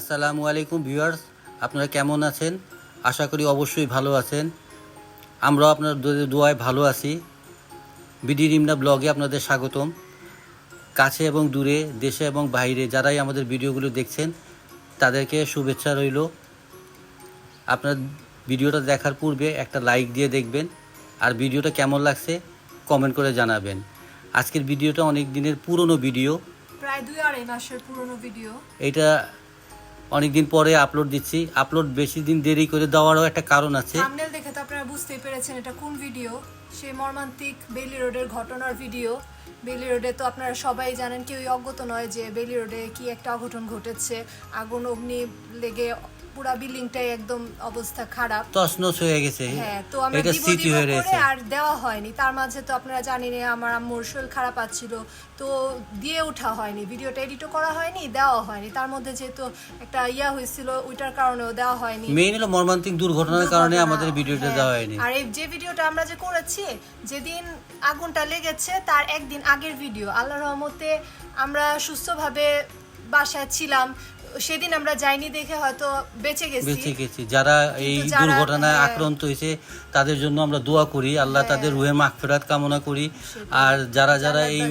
আসসালামু আলাইকুম ভিউয়ার্স আপনারা কেমন আছেন? আশা করি অবশ্যই ভালো আছেন। আমরাও আপনার দোয়ায় ভালো আছি। বিডি রিমনা ব্লগে আপনাদের স্বাগতম। কাছে এবং দূরে দেশে এবং বাইরে যারাই আমাদের ভিডিওগুলো দেখছেন তাদেরকে শুভেচ্ছা রইল। আপনার ভিডিওটা দেখার পূর্বে একটা লাইক দিয়ে দেখবেন। আর ভিডিওটা কেমন লাগছে কমেন্ট করে জানাবেন। আজকের ভিডিওটা অনেক দিনের পুরনো ভিডিও। প্রায় দুই আড়াই মাসের পুরনো ভিডিও। এটা অনেক দিন পরে আপলোড দিচ্ছি। আপলোড বেশি দিন দেরি করে দেওয়ারও একটা কারণ আছে। থাম্বনেল দেখে তো আপনারা বুঝতেই পেরেছেন এটা কোন ভিডিও সেই মর্মান্তিক বেলি রোডের ঘটনার ভিডিও বেলি রোডে তো আপনারা সবাই জানেন, কেউই অজ্ঞত নয় যে বেলি রোডে কি একটা অঘটন ঘটেছে। আগুন, অগ্নি লেগে পুরা বিল্ডিংটাই একদম অবস্থা খারাপ। তছনছ হয়ে গেছে। হ্যাঁ তো আমরা এটা দিব স্মৃতি হয়ে রয়েছে। আর দেওয়া হয়নি। তার মাঝে তো আপনারা জানেন আমার আম্মুর শরীর খারাপ আছিল। তো দিয়ে ওঠা হয়নি। ভিডিওটা এডিটও করা হয়নি দেওয়া হয়নি। তার মধ্যে যেহেতু একটা ইয়া হয়েছিল ওইটার কারণেও দেওয়া হয়নি। মেইন হলো মর্মান্তিক দুর্ঘটনার কারণে আমাদের ভিডিওটা হ্যাঁ। দেওয়া হয়নি। আর এই যে ভিডিওটা আমরা যে করেছি যেদিন আগুনটা লেগেছে তার একদিন আগের ভিডিও। আল্লাহ রহমতে আমরা সুস্থভাবে বাসায় ছিলাম। সেদিন আমরা যাইনি দেখে হয়তো বেঁচে গেছি বেঁচে গেছি যারা এই দুর্ঘটনায় হ্যাঁ। আক্রান্ত হয়েছে তাদের জন্য আমরা দোয়া করি আল্লাহ হ্যাঁ। তাদের রুহে মাগফিরাত কামনা করি আর যারা যারা এই।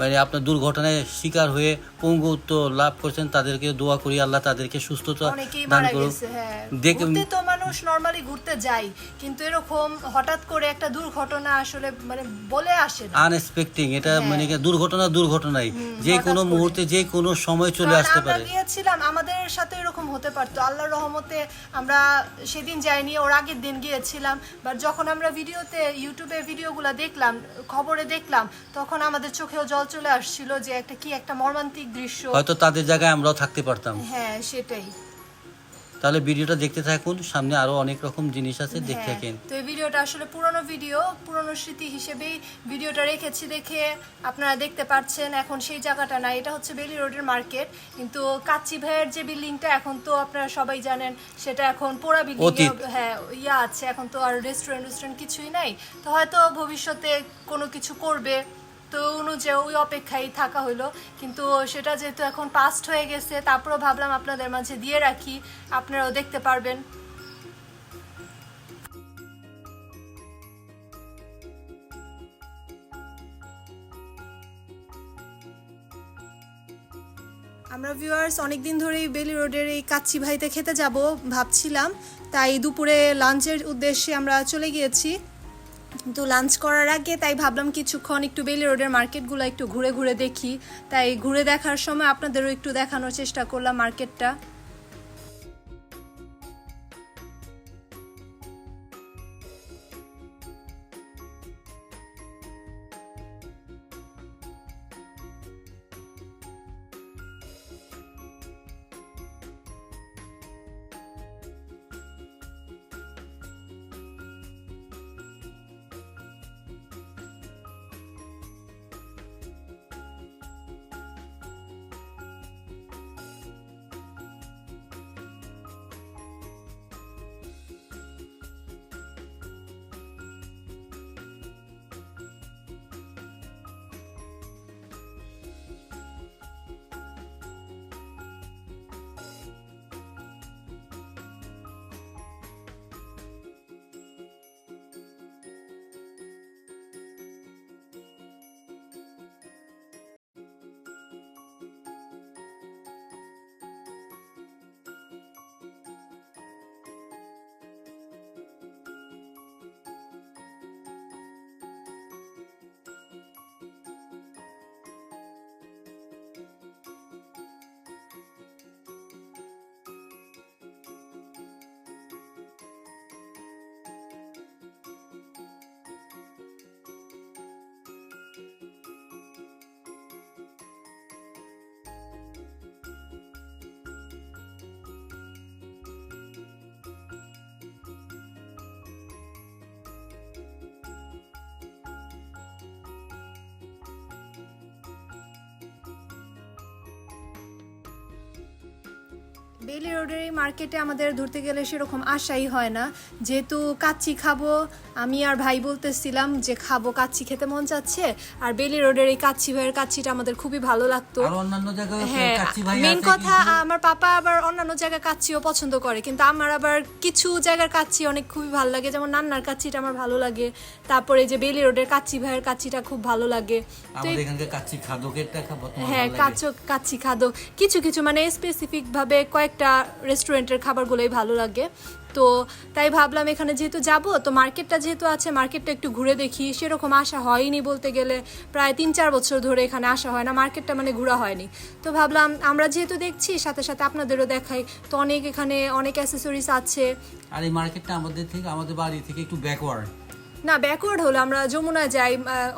মানে আপনার দুর্ঘটনায় শিকার হয়ে পঙ্গুত্ব লাভ করছেন তাদেরকে দোয়া করি আল্লাহ তাদেরকে সুস্থতা দান গেছে হ্যাঁ। দেখে ঘুরতে তো মানুষ নর্মালি ঘুরতে যায় কিন্তু এরকম হঠাৎ করে একটা দুর্ঘটনা আসলে মানে বলে আসে না। আনএক্সপেক্টিং এটা হ্যাঁ। মানে দুর্ঘটনা দুর্ঘটনাই। যে কোনো মুহূর্তে যে কোনো সময় চলে আসতে আমরা গিয়েছিলাম আমাদের সাথে এরকম হতে পারতো। আল্লাহর রহমতে আমরা সেদিন যাইনি ওর আগের দিন গিয়েছিলাম। বাট যখন আমরা ভিডিওতে ইউটিউবে ভিডিওগুলো দেখলাম খবরে দেখলাম তখন আমাদের চোখেও জল চলে আসছিল যে একটা কি একটা মর্মান্তিক দৃশ্য। হয়তো তাদের জায়গায় আমরাও থাকতে পারতাম। হ্যাঁ সেটাই। তাহলে ভিডিওটা দেখতে থাকুন সামনে আরও অনেক রকম জিনিস আছে দেখতে হ্যাঁ, থাকেন। তো এই ভিডিওটা আসলে পুরনো ভিডিও পুরনো স্মৃতি হিসেবেই ভিডিওটা রেখেছি দেখে আপনারা দেখতে পাচ্ছেন এখন সেই জায়গাটা না এটা হচ্ছে বেলি রোডের মার্কেট। কিন্তু কাচ্চি ভাইয়ের যে বিল্ডিংটা এখন তো আপনারা সবাই জানেন সেটা এখন পোড়া বিল্ডিং হ্যাঁ ইয়া আছে এখন তো আর রেস্টুরেন্ট রেস্টুরেন্ট কিছুই নাই। তো হয়তো ভবিষ্যতে কোনো কিছু করবে। তো অনুযায়ী ওই অপেক্ষায় থাকা হলো কিন্তু সেটা যেহেতু এখন পাস্ট হয়ে গেছে, তারপরেও ভাবলাম আপনাদের মাঝে দিয়ে রাখি। আপনারাও দেখতে পারবেন। আমরা ভিউয়ার্স অনেক দিন ধরেই বেলি রোডের এই কাচ্চি ভাইতে খেতে যাব ভাবছিলাম। তাই দুপুরে লাঞ্চের উদ্দেশ্যে আমরা চলে গিয়েছি। কিন্তু লাঞ্চ করার আগে তাই ভাবলাম কিছুক্ষণ একটু বেলি রোডের মার্কেটগুলো একটু ঘুরে ঘুরে দেখি। তাই ঘুরে দেখার সময় আপনাদেরও একটু দেখানোর চেষ্টা করলাম মার্কেটটা বেলি রোডের এই মার্কেটে আমাদের ধরতে গেলে সেরকম আশাই হয় না। যেহেতু কাচ্চি খাব আমি আর ভাই বলতেছিলাম যে খাব কাচ্চি খেতে মন চাচ্ছে আর বেলি রোডের এই কাচ্চি ভাইয়ের কাচ্চিটা আমাদের খুবই ভালো লাগতো। হ্যাঁ মেন কথা আমার পাপা আবার অন্যান্য জায়গায় কাচ্চিও পছন্দ করে কিন্তু আমার আবার কিছু জায়গার কাচ্চি অনেক খুবই ভালো লাগে যেমন নান্নার কাচ্চিটা আমার ভালো লাগে তারপরে যে বেলি রোডের কাচ্চি ভাইয়ের কাচ্চিটা খুব ভালো লাগে। হ্যাঁ? কাচ্চি খাদো কিছু কিছু মানে স্পেসিফিক ভাবে কয়েকটা রেস্টুরেন্টের খাবারগুলোই ভালো লাগে। তো তাই ভাবলাম এখানে যেহেতু যাব তো মার্কেটটা যেহেতু আছে মার্কেটটা একটু ঘুরে দেখি। সেরকম আসা হয়নি বলতে গেলে প্রায় তিন চার বছর ধরে এখানে আসা হয় না মার্কেটটা মানে ঘোরা হয়নি। তো ভাবলাম আমরা যেহেতু দেখছি সাথে সাথে আপনাদেরও দেখাই। তো অনেক এখানে অনেক অ্যাসেসরিজ আছে। আর এই মার্কেটটা আমাদের থেকে আমাদের বাড়ি থেকে একটু ব্যাকওয়ার্ড না ব্যাকওয়ার্ড হলো আমরা যমুনা যাই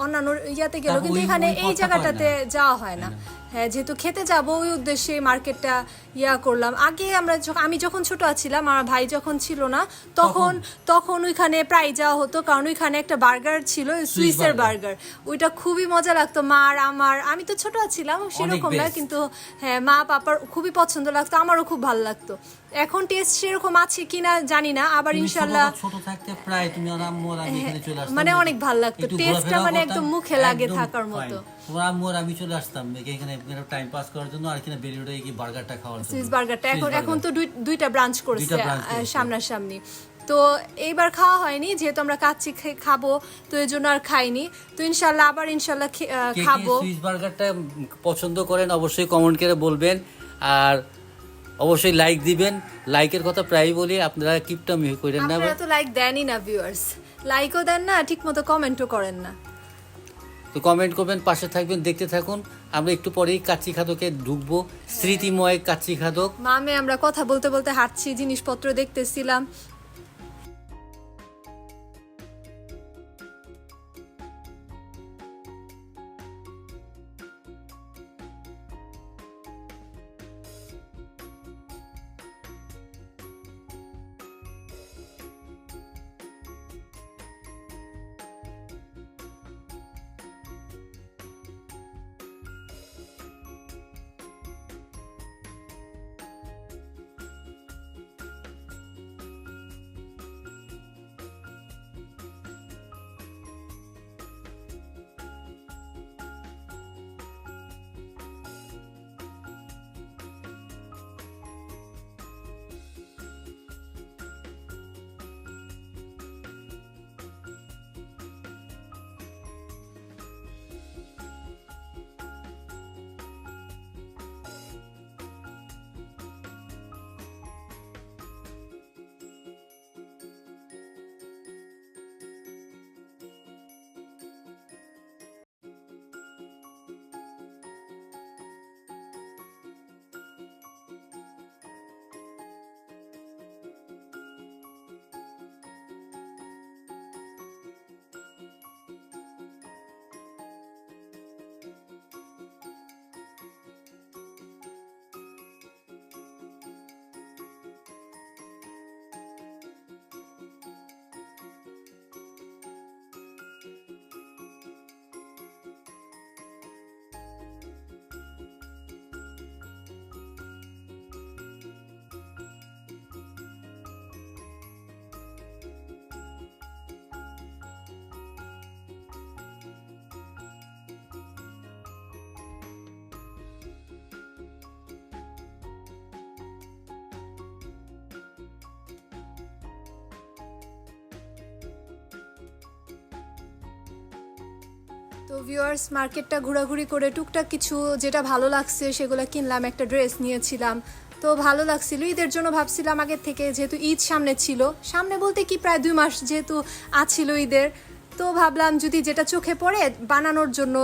অন্যান্য ইয়াতে গেলেও কিন্তু এখানে এই জায়গাটাতে যাওয়া হয় না। যেহেতু খেতে যাব ওই উদ্দেশ্যে মার্কেটটা ইয়া করলাম। আগে আমরা আমি যখন ছোট ছিলাম আমার ভাই যখন ছিল না তখন তখন? ওইখানে প্রায় যাওয়া হতো কারণ ওইখানে একটা বার্গার ছিল সুইসের বার্গার। ওইটা খুবই মজা লাগতো মার আমার। আমি তো ছোট ছিলাম সেরকম না কিন্তু হ্যাঁ মা পাপার খুবই পছন্দ লাগতো আমারও খুব ভালো লাগতো। এখন টেস্ট সেরকম আছে কিনা জানি না আবার ইনশাল্লাহ ছোট- ছোট থাকতে প্রায় তুমি আর আম্মু আর আমি এখানে চলে আসতাম। মানে অনেক ভালো লাগতো। টেস্টটা মানে একদম মুখে লাগে থাকার মতো। তোমার আম্মু আর আমি চলে আসতাম। এখানে টাইম পাস করার জন্য আর এখানে বেরিয়ে কি বার্গারটা খাওয়ার জন্য। সুইস বার্গারটা এখন এখন তো দুইটা ব্রাঞ্চ করছে। সামনাসামনি। তো এইবার খাওয়া হয়নি যেহেতু আমরা কাচ্চি খাব তো এই জন্য আর খাইনি। তো ইনশাল্লাহ আবার ইনশাল্লাহ খাব। সুইস বার্গারটা পছন্দ করেন অবশ্যই কমেন্ট করে বলবেন। আর অবশ্যই লাইক দিবেন। লাইকের কথা প্রায়ই বলি আপনারা কিপটা মিহি করেন না আপনারা তো লাইক দেনই না ভিউয়ার্স লাইকও দেন না ঠিক মতো কমেন্টও করেন না। তো কমেন্ট করবেন পাশে থাকবেন দেখতে থাকুন। আমরা একটু পরেই কাচ্চি খাদকে ঢুকবো। স্মৃতিময় কাচ্চি খাদক মামে আমরা কথা বলতে বলতে হাঁটছি জিনিসপত্র দেখতেছিলাম। তো ভিউয়ার্স মার্কেটটা ঘোরাঘুরি করে টুকটাক কিছু যেটা ভালো লাগছে সেগুলো কিনলাম, একটা ড্রেস নিয়েছিলাম। তো ভালো লাগছিল, ঈদের জন্য ভাবছিলাম আগের থেকে যেহেতু ঈদ সামনে ছিল, সামনে বলতে কি প্রায় দুই মাস যেহেতু আছিল ঈদের, তো ভাবলাম যদি যেটা চোখে পড়ে বানানোর জন্য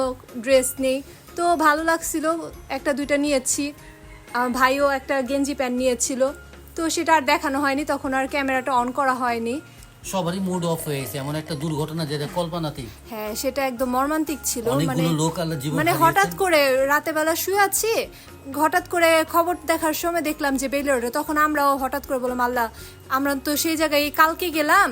ড্রেস নেই। তো ভালো লাগছিল, একটা দুইটা নিয়েছি ভাইও একটা গেঞ্জি প্যান্ট নিয়েছিল। তো সেটা আর দেখানো হয়নি, তখন আর ক্যামেরাটা অন করা হয়নি। সবারই মুড অফ হয়েছে এমন একটা দুর্ঘটনা যেটা কল্পনাতেই। হ্যাঁ সেটা একদম মর্মান্তিক ছিল মানে লোক আল্লাহ জীবন মানে হঠাৎ করে রাতে বেলা শুয়ে আছি হঠাৎ করে খবর দেখার সময় দেখলাম যে বেলে তখন আমরাও হঠাৎ করে বললাম আল্লাহ আমরা তো সেই জায়গায় কালকে গেলাম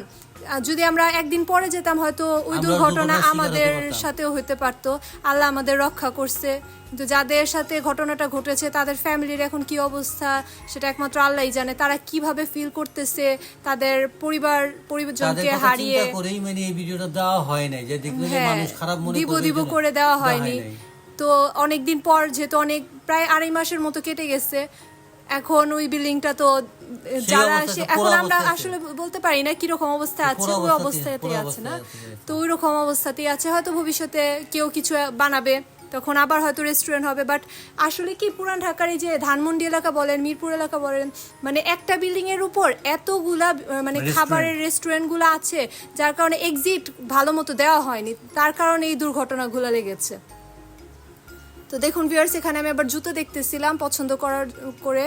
যদি আমরা একদিন পরে যেতাম হয়তো ওই দুর্ঘটনা আমাদের। সাথেও হতে পারতো আল্লাহ আমাদের রক্ষা করছে কিন্তু যাদের সাথে ঘটনাটা ঘটেছে তাদের ফ্যামিলির এখন কি অবস্থা সেটা একমাত্র আল্লাহই জানে তারা কীভাবে ফিল করতেছে তাদের পরিবার পরিজনকে হারিয়ে করেই মানে এই ভিডিওটা দেওয়া হয় নাই যে দেখলে হ্যাঁ মানুষ খারাপ মনে দিব দিব করে দেওয়া হয়নি হয়। তো অনেকদিন পর যেহেতু অনেক প্রায় আড়াই মাসের মতো কেটে গেছে এখন ওই বিল্ডিংটা তো যারা অবস্থায় সে- তো এখন আমরা আসলে বলতে পারি না কীরকম অবস্থা আছে ওই অবস্থাতেই- আছে না। তো ওই রকম অবস্থাতেই আছে। হয়তো ভবিষ্যতে কেউ কিছু বানাবে তখন আবার হয়তো রেস্টুরেন্ট হবে। বাট আসলে কি পুরান ঢাকার এই যে ধানমন্ডি এলাকা বলেন মিরপুর এলাকা বলেন মানে একটা বিল্ডিং এর উপর এতগুলা মানে। খাবারের রেস্টুরেন্টগুলো আছে যার কারণে এক্সিট ভালো মতো দেওয়া হয়নি। তার কারণে এই দুর্ঘটনাগুলো লেগেছে। তো দেখুন ভিউয়ার্স এখানে আমি আবার জুতো দেখতেছিলাম পছন্দ করার করে।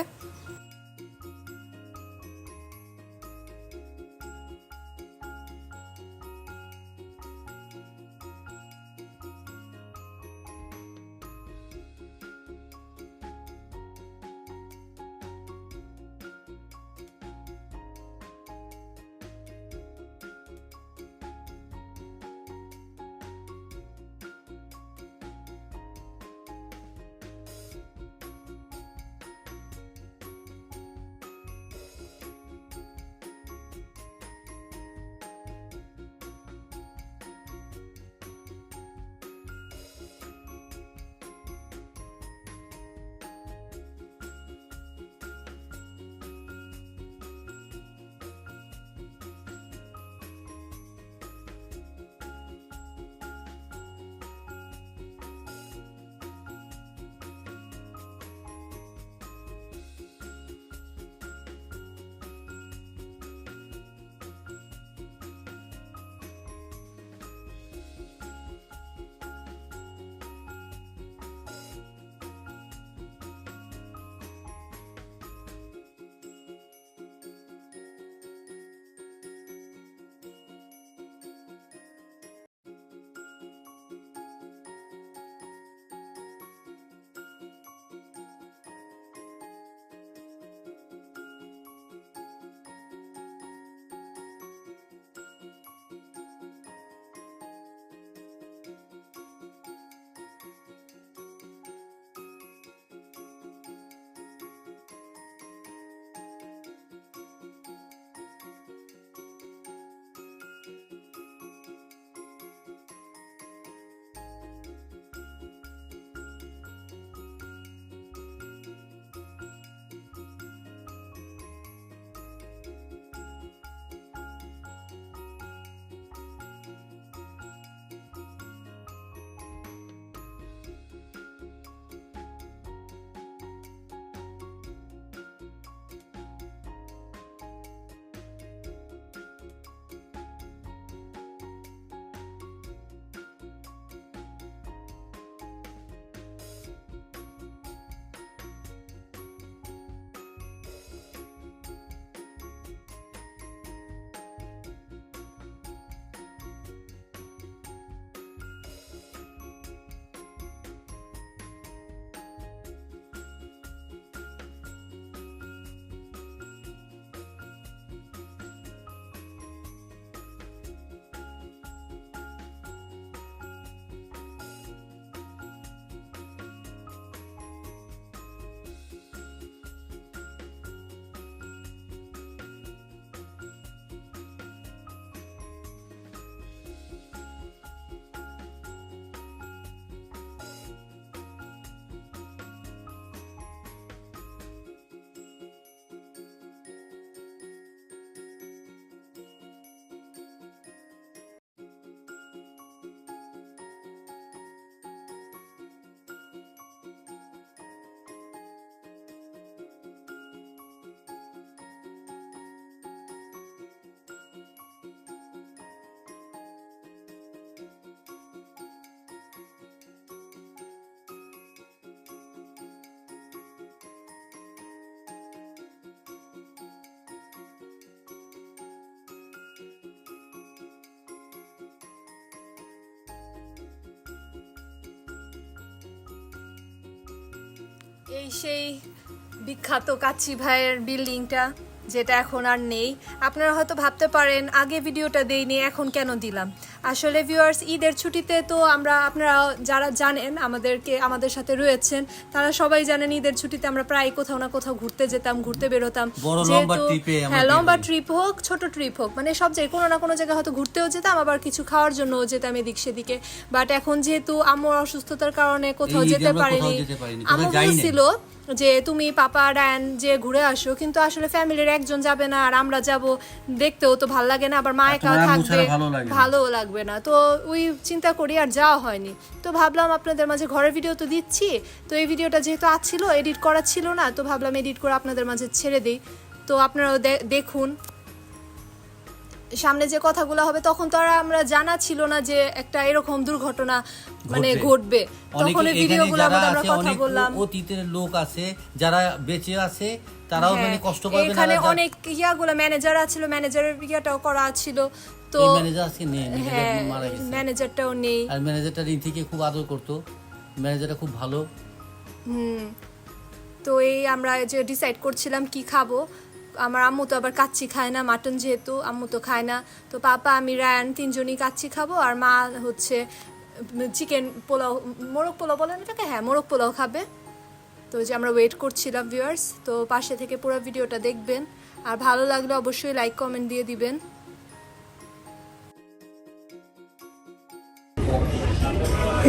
এই সেই বিখ্যাত কাচ্চি ভাইয়ের বিল্ডিংটা যেটা এখন আর নেই। আপনারা হয়তো ভাবতে পারেন আগে ভিডিওটা দেইনি এখন কেন দিলাম? আসলে ভিউয়ার্স ঈদের ছুটিতে তো আমরা আপনারা যারা জানেন আমাদেরকে আমাদের সাথে রয়েছেন তারা সবাই জানেন ঈদের ছুটিতে আমরা প্রায় কোথাও না কোথাও ঘুরতে যেতাম ঘুরতে বেরোতাম। যেহেতু- হ্যাঁ লম্বা ট্রিপ হোক ছোট ট্রিপ হোক মানে সব জায়গায় কোনো না কোনো জায়গায় হয়তো ঘুরতেও যেতাম আবার কিছু খাওয়ার জন্যও যেতাম এদিক সেদিকে। বাট এখন যেহেতু আমার অসুস্থতার কারণে কোথাও যেতে আমরা পারিনি যেতে পারিনি, যে তুমি পাপা ড্যান যে ঘুরে আসো কিন্তু আসলে ফ্যামিলির একজন যাবে না আর আমরা যাব দেখতেও তো ভালো লাগে না আবার মা একা থাকবে ভালোও ভালো লাগবে না। তো ওই চিন্তা করি আর যাওয়া হয়নি। তো ভাবলাম আপনাদের মাঝে ঘরের ভিডিও তো দিচ্ছি তো এই ভিডিওটা যেহেতু আছিল এডিট করা ছিল না তো ভাবলাম এডিট করে আপনাদের মাঝে ছেড়ে দিই। তো আপনারাও দেখুন। সামনে যে কথাগুলো হবে তখন তো আর আমরা জানা ছিল না যে একটা এরকম দুর্ঘটনা মানে ঘটবে। তখন এই এখানে ভিডিওগুলোর আমরা কথা বললাম। অতীতের লোক আছে যারা বেঁচে আছে তারাও হ্যাঁ, মানে কষ্ট পাবে না এখানে অনেক ইয়াগুলো ম্যানেজার ছিল ম্যানেজারের ইয়াটাও করা ছিল তো ম্যানেজার আজকে নেই ম্যানেজারটাও নেই। আর ম্যানেজারটা থেকে খুব আদর করতো। ম্যানেজারটা খুব ভালো। হুম। তো এই আমরা যে ডিসাইড করছিলাম কি খাব আমার আম্মু তো আবার কাচ্চি খায় না মাটন যেহেতু আম্মু তো খায় না। তো পাপা আমি রায়ান তিনজনই কাচ্চি খাব আর মা হচ্ছে চিকেন পোলাও মোরগ পোলাও বলেন এটাকে হ্যাঁ মোরগ পোলাও খাবে। তো যে আমরা ওয়েট করছিলাম ভিউয়ার্স তো পাশে থেকে পুরো ভিডিওটা দেখবেন। আর ভালো লাগলে অবশ্যই লাইক কমেন্ট দিয়ে দিবেন।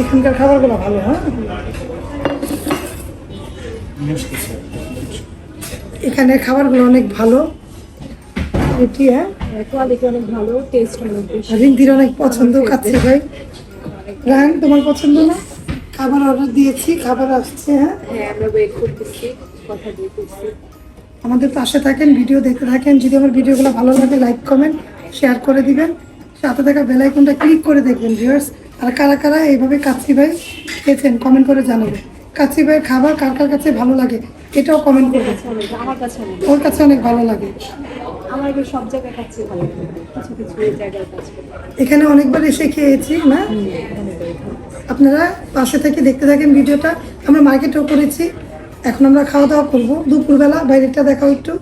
এখানকার খাবারগুলো ভালো হ্যাঁ? এখানে খাবারগুলো অনেক ভালো। এটি হ্যাঁ? কোয়ালিটি অনেক ভালো টেস্ট অনেক রিন্দির অনেক পছন্দ কাছে ভাই। রান তোমার পছন্দ না? খাবার অর্ডার দিয়েছি খাবার আসছে হ্যাঁ? হ্যাঁ আমরা ওয়েট করতেছি কথা দিতেছি। আমাদের পাশে থাকেন ভিডিও দেখতে থাকেন। যদি আমার ভিডিওগুলো ভালো লাগে লাইক কমেন্ট শেয়ার করে দিবেন। সাথে থাকা বেল আইকনটা ক্লিক করে দেখবেন ভিউয়ার্স আর কারা কারা এইভাবে কাচ্চি ভাই খেয়েছেন কমেন্ট করে জানাবেন। কাচ্চি ভাইয়ের খাবার কার কার কাছে ভালো লাগে? এটাও কমেন্ট আমার কাছে ওর কাছে অনেক ভালো লাগে। আমার সব জায়গায় কাছে ভালো লাগে কিছু কিছু জায়গায় কাছে এখানে অনেকবার এসে খেয়েছি না? আপনারা পাশে থেকে দেখতে থাকেন ভিডিওটা। আমরা মার্কেটেও করেছি। এখন আমরা খাওয়া দাওয়া করব। দুপুরবেলা বাইরেটা দেখাও একটু।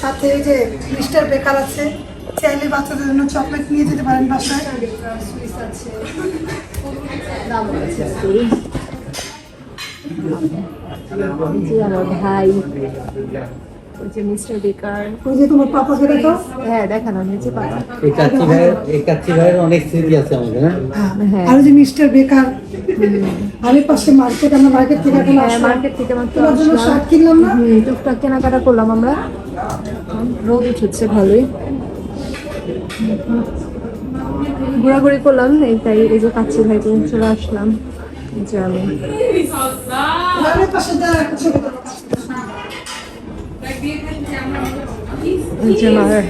সাথে এই যে মিস্টার বেকার আছে চাইলে বাচ্চাদের জন্য চকলেট নিয়ে যেতে পারেন বাসায়। জি ভাই ওই যে মিস্টার বেকার ওই যে তোমার হ্যাঁ হ্যাঁ আর যে মিস্টার বেকার মার্কেট আমরা মার্কেট থেকে হ্যাঁ মার্কেট থেকে হুম, টুকটাক কেনাকাটা করলাম আমরা রোদ উঠেছে ভালোই ঘোরাঘুরি করলাম এই তাই এই যে কাছে ভাই চলে আসলাম যে আমি আমার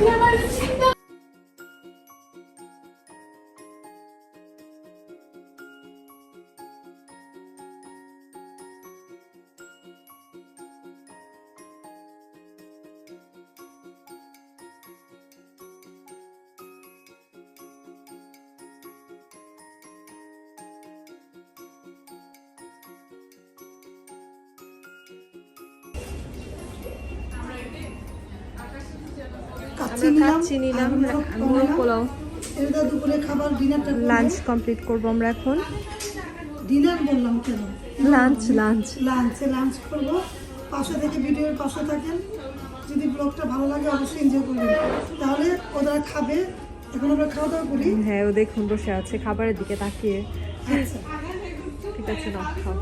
আমরা নিলাম, পোলাও। দুপুরে খাবার ডিনারটা লাঞ্চ কমপ্লিট করব আমরা এখন। ডিনার বললাম কেন? Lunch lunch. লাঞ্চে লাঞ্চ করব। পাশে থেকে ভিডিওর পাশে থাকেন। যদি ব্লগটা ভালো লাগে অবশ্যই এনজয় করবেন। তাহলে ওরা খাবে। এখন আমরা খাওয়া দাওয়া করি। হ্যাঁ ও দেখুন বসে আছে খাবারের দিকে তাকিয়ে। আচ্ছা। ঠিক আছে না খাও।